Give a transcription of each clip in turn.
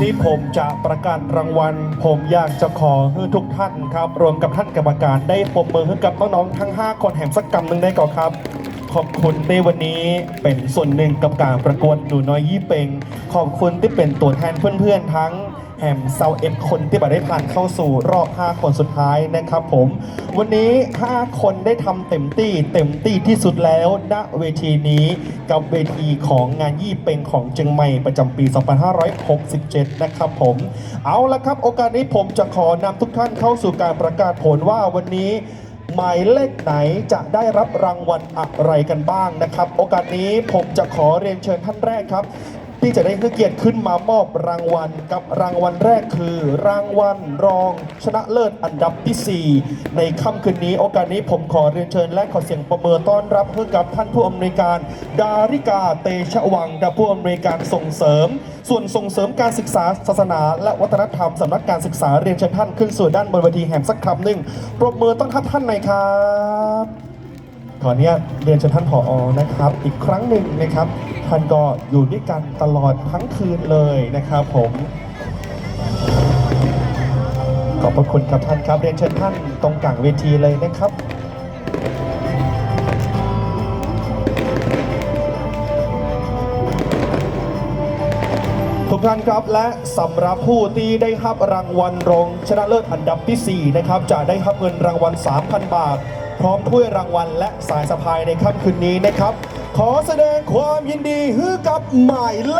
ที่ผมจะประกาศรางวัล ผมอยากจะขอให้ทุกท่านครับ รวมกับท่านกรรมการได้ปมมือให้กับน้องๆทั้ง 5 คนแห่งสักกรรมหนึ่งได้ก่อนครับ ขอบคุณในวันนี้เป็นส่วนหนึ่งกับการประกวดหนูน้อยยี่เปงขอบคุณที่เป็นตัวแทนเพื่อนๆทั้ง แฮมเซาเอ็ดคนที่บัได้ผ่านเข้าสู่รอบ 5 คนสุดท้ายนะครับผม วันนี้ 5 คนได้ทำเต็มที่เต็มที่ที่สุดแล้วณเวทีนี้กับเวทีของงานยี่เปงของเชียงใหม่ประจำปี 2567 นะครับผม เอาละครับ โอกาสนี้ผมจะขอนำทุกท่านเข้าสู่การประกาศผลว่าวันนี้หมายเลขไหนจะได้รับรางวัลอะไรกันบ้างนะครับ โอกาสนี้ผมจะขอเรียนเชิญท่านแรกครับ ที่จะได้ให้เกียรติขึ้นมามอบรางวัลกับรางวัลแรกคือ รางวัลรองชนะเลิศอันดับที่ 4 ในค่ำคืนนี้โอกาสนี้ผมขอเรียนเชิญและขอเสียงประเมินต้อนรับให้กับท่านผู้อำนวยการดาริกาเตชะวังกับผู้อำนวยการส่งเสริม ส่วนส่งเสริมการศึกษาศาสนา และวัฒนธรรมสำนักการศึกษาเรียนเชิญท่านขึ้นสู่ด้านบนเวทีแห่งสักคำหนึ่งปรบมือต้อนรับท่านหน่อยครับ ขออนุญาตเรียนเชิญท่านผออนะครับ อีกครั้งหนึ่งนะครับท่านก็อยู่ด้วยกันตลอดทั้งคืนเลยนะครับผมขอบพระคุณครับท่านครับเรียนเชิญท่านตรงกลางเวทีเลยนะครับทุกท่านครับและสำหรับผู้ที่ได้รับรางวัลรองชนะเลิศอันดับที่ 4 นะครับ จะได้รับเงินรางวัล 3,000 บาท พร้อมถ้วยรางวัลและสายสะพายในค่ำคืนนี้นะครับ ขอแสดงความยินดีให้กับหมายเล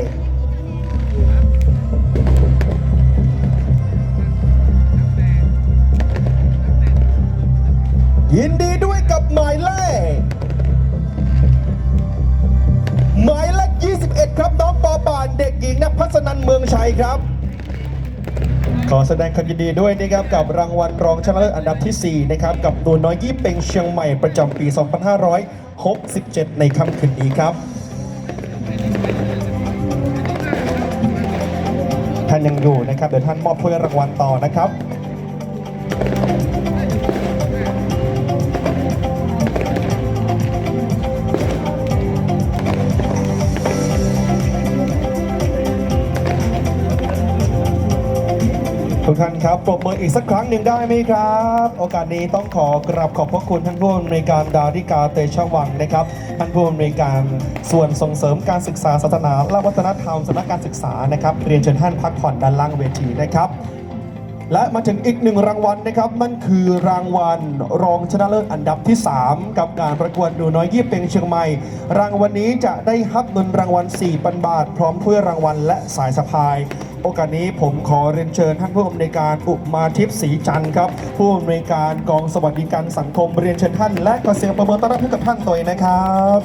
ขยินดีด้วยกับหมายเลขหมายเลข21 ครับน้องปอปานเด็กหญิงนภัสนันเมืองชัยครับ ขอแสดงความยินดีด้วยนะครับกับรางวัลรองชนะเลิศอันดับทีสี่ 4 นะครับ กับตัวน้อยยี่เป็งเชียงใหม่ประจำปี 2567 ในค่ำคืนนี้ครับท่านยังอยู่นะครับ เดี๋ยวท่านมอบถ้วยรางวัลต่อนะครับ ทุกท่านครับปรบมืออีกสักครั้งหนึ่งได้ไหมครับ โอกาสนี้ต้องขอกราบขอบพระคุณท่านผู้อำนวยการดาริกาเตชวังนะครับท่านผู้อำนวยการส่วนส่งเสริมการศึกษาศาสนาและวัฒนธรรมสำนักการศึกษานะครับเรียนเชิญท่านพักผ่อนด้านล่างเวทีนะครับ และมาถึงอีกหนึ่งรางวัลนะครับนั่นคือรางวัลรองชนะเลิศอันดับที่ 3 กับการประกวดหนูน้อยยี่เป็งเชียงใหม่ รางวัลนี้จะได้รับเงินรางวัล4ปันบาท พร้อมถ้วยรางวัลและสายสะพาย โอกาสนี้ผมขอเรียนเชิญท่านผู้อำนวยการอุมาทิพย์ศรีจันทร์ครับผู้อำนวยการกองสวัสดิการสังคมเรียนเชิญท่าน และขอเสียงประเมินต้อนรับให้กับท่านตัวเองนะครับ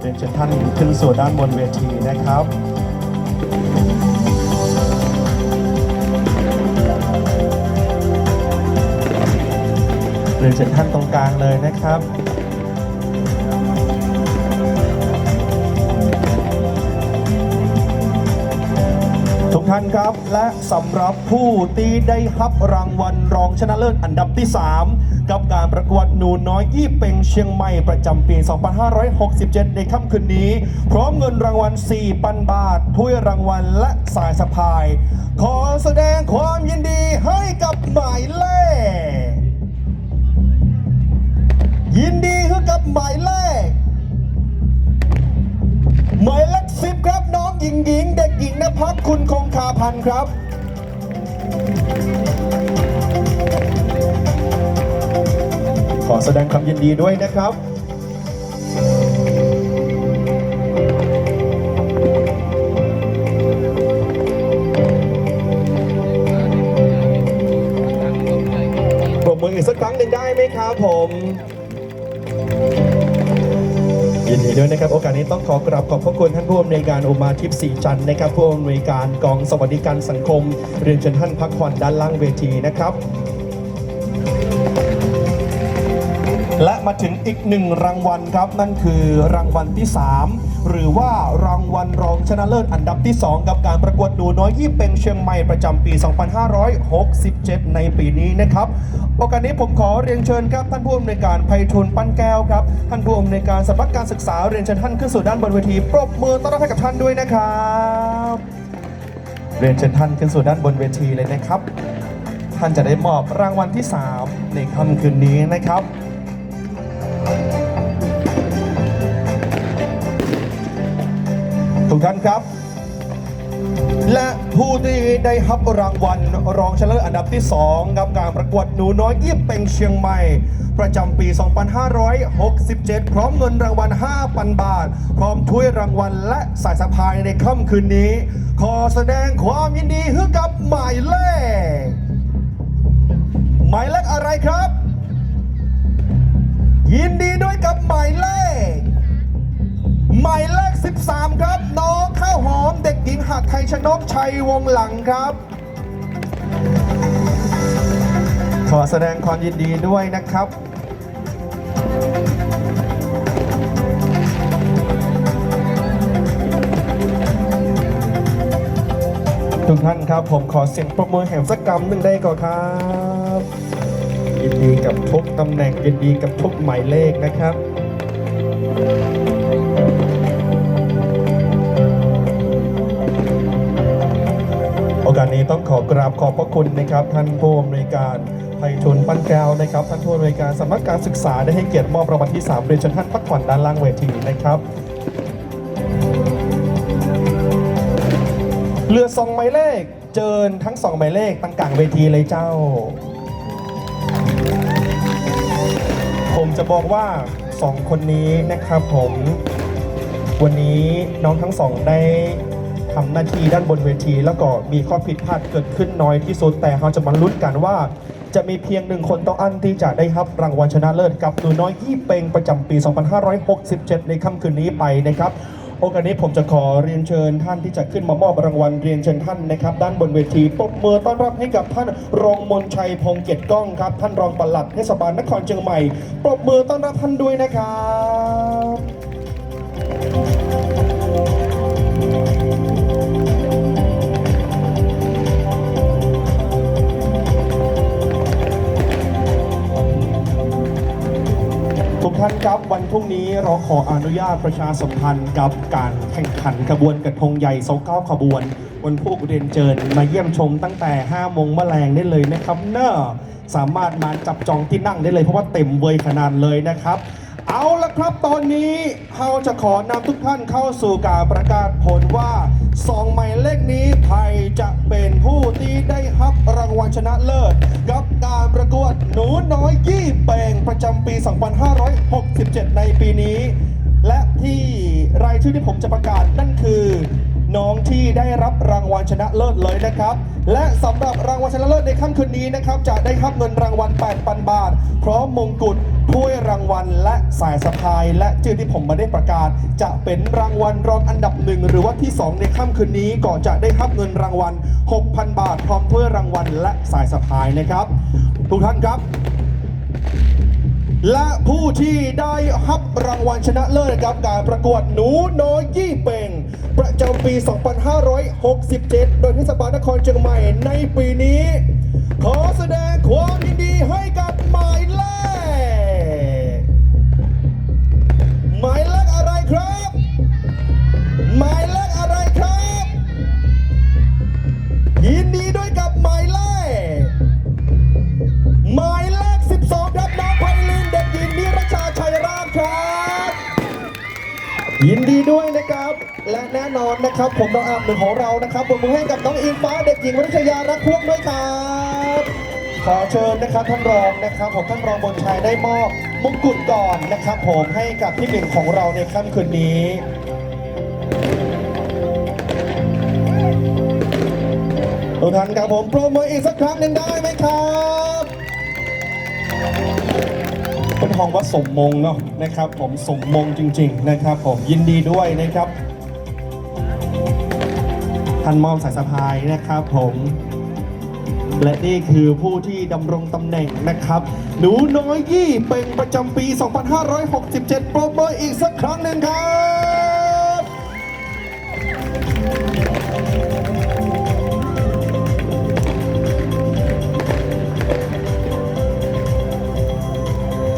เรียนเชิญท่านขึ้นสู่ด้านบนเวทีนะครับ รียนเชิญท่านตรงกลางเลยนะครับทุกท่านครับและสำหรับผู้ที่ได้รับรางวัลรองชนะเลิศอันดับที่ 3 กับการประกวดหนูน้อยยี่เป็งเชียงใหม่ประจำปี 2567 ในค่ำคืนนี้ พร้อมเงินรางวัล4ปันบาท ถ้วยรางวัลและสายสะพาย ขอแสดงความยินดีให้กับหมายเลข หมายเลขหมายเลขสิบครับน้องหญิงหญิง เด็กหญิงนภัสคุณคงคาพันธ์ครับขอแสดงความยินดีด้วยนะครับ ปรบมืออีกสักครั้งหนึ่งได้ไหมครับผม ด้วยนะครับโอกาสนี้ต้องขอกราบขอบพระคุณท่านผู้อำนวยการอุมาทิพย์ศรีจันทร์นะครับผู้อำนวยการกองสวัสดิการสังคม เรียนเชิญท่านพักผ่อนด้านล่างเวทีนะครับ และมาถึงอีกหนึ่งรางวัลครับนั่นคือรางวัลที่ 3 หรือว่ารางวัลรองชนะเลิศอันดับที่ 2 กับการประกวดหนูน้อยยี่เป็งเชียงใหม่ประจำปี 2567 ในปีนี้นะครับโอกาสนี้ผมขอเรียนเชิญครับท่านผู้อำนวยการไพฑูรย์ปั้นแก้วครับท่านผู้อำนวยการสำนักการศึกษาเรียนเชิญท่านขึ้นสู่ด้านบนเวทีปรบมือต้อนรับให้กับท่านด้วยนะครับเรียนเชิญท่านขึ้นสู่ด้านบนเวทีเลยนะครับ ท่านจะได้มอบรางวัลที่ 3 ในค่ำคืนนี้นะครับ ทุกท่านครับ และผู้ที่ได้รับรางวัลรองชนะเลิศอันดับที่2กับการประกวดหนูน้อยยี่เป่งเชียงใหม่ ประจำปี 2567 พร้อมเงินรางวัล 5,000 บาท พร้อมถ้วยรางวัลและสายสะพายในค่ำคืนนี้ ขอแสดงความยินดีให้กับหมายเลขหมายเลขอะไรครับ ยินดี หัดไทยชนกชัยวงหลังครับ ขอแสดงความยินดีด้วยนะครับทุกท่านครับ ผมขอเสียงประมือแห่งสักกรรมหนึ่งได้ก่อนครับ ยินดีกับทุกตำแหน่งยินดีกับทุกหมายเลขนะครับ ต้องขอกราบขอบพระคุณนะครับ ท่านผู้อำนวยการไพฑูรย์ปั้นแก้วนะครับ ท่านผู้อำนวยการสำนักการศึกษาได้ให้เกียรติมอบรางวัลที่3เรียนเชิญท่านพักผ่อนด้านล่างเวทีนะครับเรือสองหมายเลข เจิญทั้งสองหมายเลขตั้งกลางเวทีเลยเจ้า ผมจะบอกว่าสองคนนี้นะครับผม วันนี้น้องทั้งสองได้ ทำหน้าที่ด้านบนเวที แล้วก็มีข้อผิดพลาดเกิดขึ้นน้อยที่สุดแต่เราจะมาลุ้นกันว่า จะมีเพียงหนึ่งคนต้องอันที่จะได้รับรางวัลชนะเลิศกับหนูน้อยยี่เปงประจำปี 2567 ในค่ำคืนนี้ไปนะครับโอกาสนี้ผมจะขอเรียนเชิญท่านที่จะขึ้นมามอบรางวัลเรียนเชิญท่านนะครับ ด้านบนเวทีปรบมือต้อนรับให้กับท่านรองมนชัยพงเกียรติก้องครับ ท่านรองปลัดเทศบาลนครเชียงใหม่ปรบมือต้อนรับท่านด้วยนะครับ ท่านครับวันพรุ่งนี้เราขออนุญาตประชาสัมพันธ์กับการแข่งขันขบวนกระทงใหญ่เสาเก้าขบวนวันพวกเรียนเชิญมาเยี่ยมชมตั้งแต่5โมงแมลงได้เลยนะครับเนอะสามารถมาจับจองที่นั่งได้เลยเพราะว่าเต็มเวยขนาดเลยนะครับ เอาละครับตอนนี้เราจะขอนำทุกท่านเข้าสู่การประกาศผลว่า สองหมายเลขนี้ใครจะเป็นผู้ที่ได้รับรางวัลชนะเลิศกับการประกวดหนูน้อยยี่เปงประจำปี 2567 ในปีนี้ และที่รายชื่อที่ผมจะประกาศนั่นคือ น้องที่ได้รับรางวัลชนะเลิศเลยนะครับ และสำหรับรางวัลชนะเลิศในค่ำคืนนี้นะครับ จะได้รับเงินรางวัล 8,000 บาท พร้อมมงกุฎ ถ้วยรางวัลและสายสะพาย และชื่อที่ผมมาได้ประกาศ จะเป็นรางวัลรองอันดับหนึ่งหรือว่าที่ 2 ในค่ำคืนนี้ก็จะได้รับเงินรางวัล 6,000 บาท พร้อมถ้วยรางวัลและสายสะพายนะครับ ทุกท่านครับ และผู้ที่ได้รับรางวัลชนะเลิศกับการประกวดหนูน้อยยี่เป่งประจำปี 2567 โดยเทศบาลนครเชียงใหม่ในปีนี้ ขอแสดงความยินดีให้ หมายเลขอะไรครับ หมายเลขอะไรครับ ยินดีด้วยกับหมายเลข หมายเลข 12 ครับน้องไพลินเด็กหญิงนิรชาชัยราชครับ ยินดีด้วยนะครับ และแน่นอนนะครับ ผมน้องอามหนึ่งของเรานะครับปรบมือให้กับน้องอิงฟ้าเด็กหญิงวริชยารักพวงด้วยครับ ขอเชิญนะครับท่านรองนะครับผมท่านรองบนชัยได้มอบมงกุฎก่อนนะครับ ผมให้กับที่หนึ่งของเราในค่ำคืนนี้ทุกท่านครับผมโปรโมทอีกสักครั้งหนึ่งได้ไหมครับ เป็นห้องว่าสมมงเนาะนะครับ ผมสมมงจริง ๆ นะครับผมยินดีด้วยนะครับท่านมอบสายสะพายนะครับผม และนี่คือผู้ที่ดำรงตำแหน่งนะครับ หนูน้อยยี่เป็นประจำปี 2567โปรโมทอีกสักครั้งหนึ่งครับ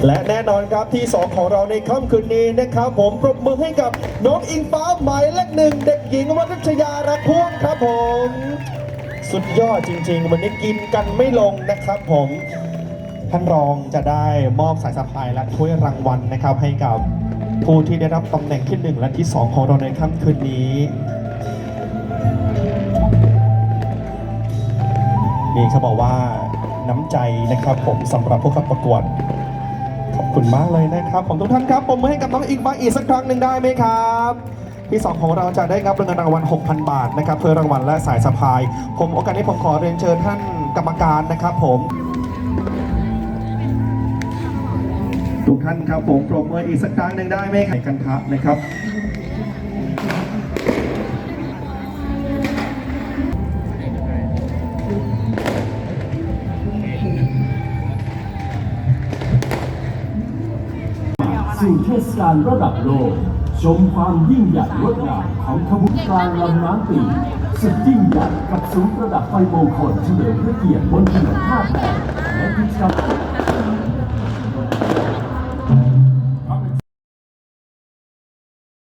และแน่นอนครับที่สองของเราในค่ำคืนนี้นะครับ ผมปรบมือให้กับน้องอิงฟ้าหมายเลขหนึ่งเด็กหญิงวัชยารักพวงครับผม สุดยอดจริง ๆ วันนี้กินกันไม่ลงนะครับผมท่านรองจะได้มอบสายสะพายและถ้วยรางวัลนะครับ ให้กับผู้ที่ได้รับตำแหน่งที่หนึ่งและที่สองของเราในค่ำคืนนี้นี่เขาบอกว่าน้ำใจนะครับผมสำหรับผู้ข้าประกวดขอบคุณมากเลยนะครับผมทุกท่านครับผมมือให้กับน้องอิงฟ้าอีกสักครั้งหนึ่งได้ไหมครับ ที่สองของเราจะได้รับเงินรางวัล 6,000 บาทนะครับเพื่อรางวัลและสายสะพาย ผมโอกาสนี้ผมขอเรียนเชิญท่านกรรมการนะครับผมทุกท่านครับผมปรบมืออีกสักครั้งหนึ่งได้ไหมครับกันครับนะครับสู่เทศกาลระดับโลก ชมความยิ่งใหญ่งดงามของขบวนการลำน้ำปีสุดยิ่งใหญ่กับสูงระดับไฟมงคลเฉลิมพระเกียรติบนถนนท่าแพและกิจกรรม